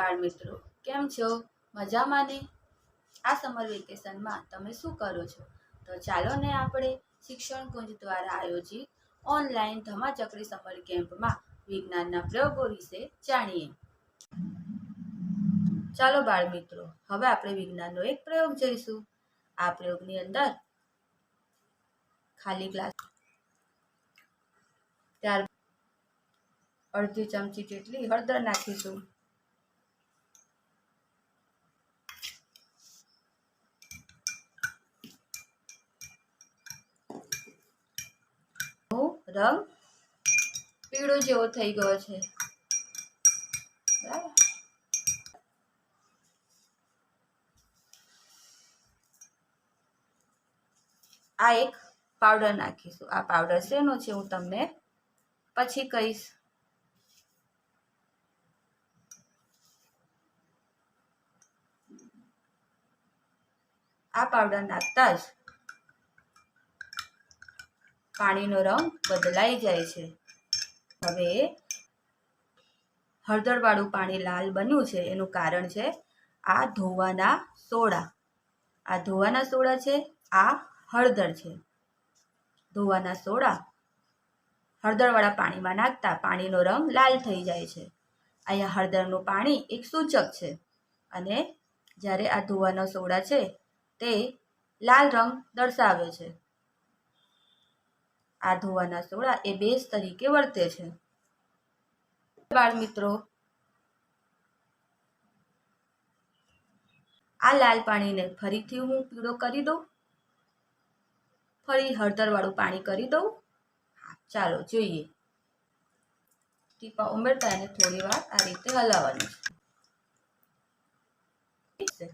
બાળ મિત્રો, કેમ છો? મજામાં ને? આ સમર વેકેશનમાં તમે શું કરો છો? તો ચાલો ને આપણે શિક્ષણ કુંજ દ્વારા આયોજિત ઓનલાઈન ધમાચકડી સમર કેમ્પમાં વિજ્ઞાનના પ્રયોગો વિશે જાણીએ. ચાલો બાળ મિત્રો, હવે આપણે વિજ્ઞાનનો એક પ્રયોગ જોઈશું. આ પ્રયોગની અંદર ખાલી ગ્લાસ ત્યાર અડધી ચમચી જેટલી હળદર નાખીશું. રંગ પીળો જેવો થઈ ગયો છે. આ એક પાવડર નાખીશું. આ પાવડર શેનો છે હું તમને પછી કહીશ. આ પાવડર નાખતા જ પાણીનો રંગ બદલાઈ જાય છે. હવે હળદરવાળું પાણી લાલ બન્યું છે. એનું કારણ છે આ ધોવાના સોડા. આ ધોવાના સોડા છે, આ હળદર છે. ધોવાના સોડા હળદરવાળા પાણીમાં નાખતા પાણીનો રંગ લાલ થઈ જાય છે. અહીંયા હળદરનું પાણી એક સૂચક છે અને જ્યારે આ ધોવાના સોડા છે તે લાલ રંગ દર્શાવે છે. આ ધોવાના સોડા એ બેઝ તરીકે વર્તે છે. બાળ મિત્રો, આ લાલ પાણીને ફરીથી હું પીળો કરી દઉં. ફરી હળદરવાળું પાણી કરી દઉં. ચાલો જોઈએ. ટીપા ઉમેરતા એને થોડી વાર આ રીતે હલાવવાનું છે.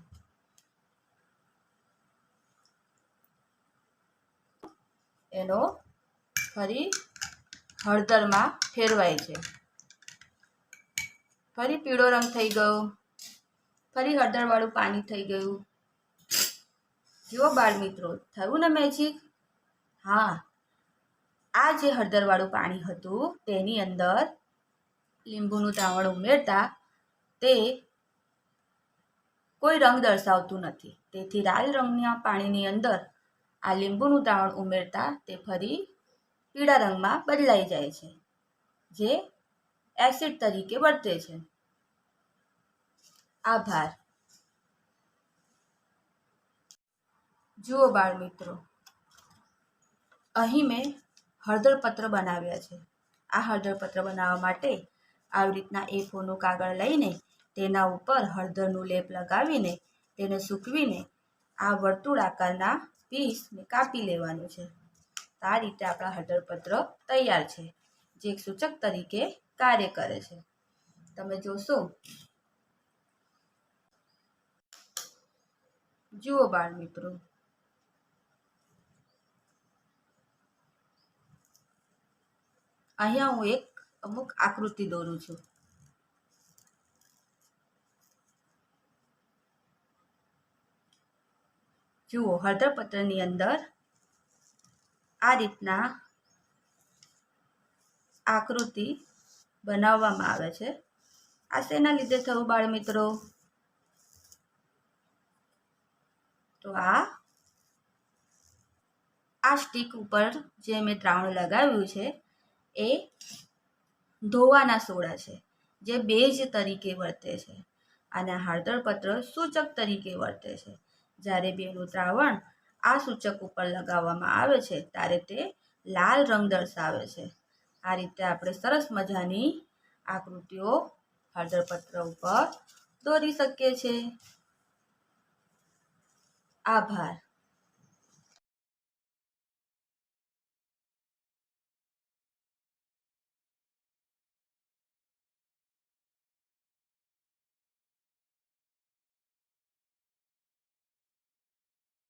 એનો ફરી હળદરમાં ફેરવાય છે. ફરી પીળો રંગ થઈ ગયો. ફરી હળદરવાળું પાણી થઈ ગયું. જુઓ બાળ મિત્રો થયું ને મેજિક હા. આ જે હળદરવાળું પાણી હતું, તેની અંદર લીંબુનું દ્રાવણ ઉમેરતા તે કોઈ રંગ દર્શાવતું નથી. તેથી લાલ રંગના પાણીની અંદર આ લીંબુનું દ્રાવણ ઉમેરતા તે ફરી પીળા રંગમાં બદલાઈ જાય છે, જે એસિડ તરીકે વર્તે છે. આભાર. જુઓ બાળ મિત્રો અહીં મેં હળદરપત્ર બનાવ્યા છે. આ હળદરપત્ર બનાવવા માટે આવી રીતના એ ફોનું કાગળ લઈને તેના ઉપર હળદરનું લેપ લગાવીને તેને સૂકવીને આ વર્તુળ આકારના પીસને કાપી લેવાનું છે. આ રીતે આપણા હળદરપત્ર તૈયાર છે, જે એક સૂચક તરીકે કાર્ય કરે છે. તમે જોશો. જુઓ બાળ મિત્રો. અહીંયા હું એક અમુક આકૃતિ દોરું છું. જુઓ હળદરપત્રની અંદર આ રીતના આકૃતિ બનાવવામાં આવે છે. આ શેના લીધે થયું બાળ મિત્રો તો આ આ સ્ટીક ઉપર જે મેં દ્રાવણ લગાવ્યું છે, એ ધોવાના સોડા છે, જે બેજ તરીકે વર્તે છે અને હળદરપત્ર સૂચક તરીકે વર્તે છે. જ્યારે બેનું દ્રાવણ આ સૂચક ઉપર લગાવવામાં આવે છે, ત્યારે તે લાલ રંગ દર્શાવે છે. આ રીતે આપણે સરસ મજાની આકૃતિઓ હળદરપત્ર ઉપર દોરી શકીએ છીએ. આભાર.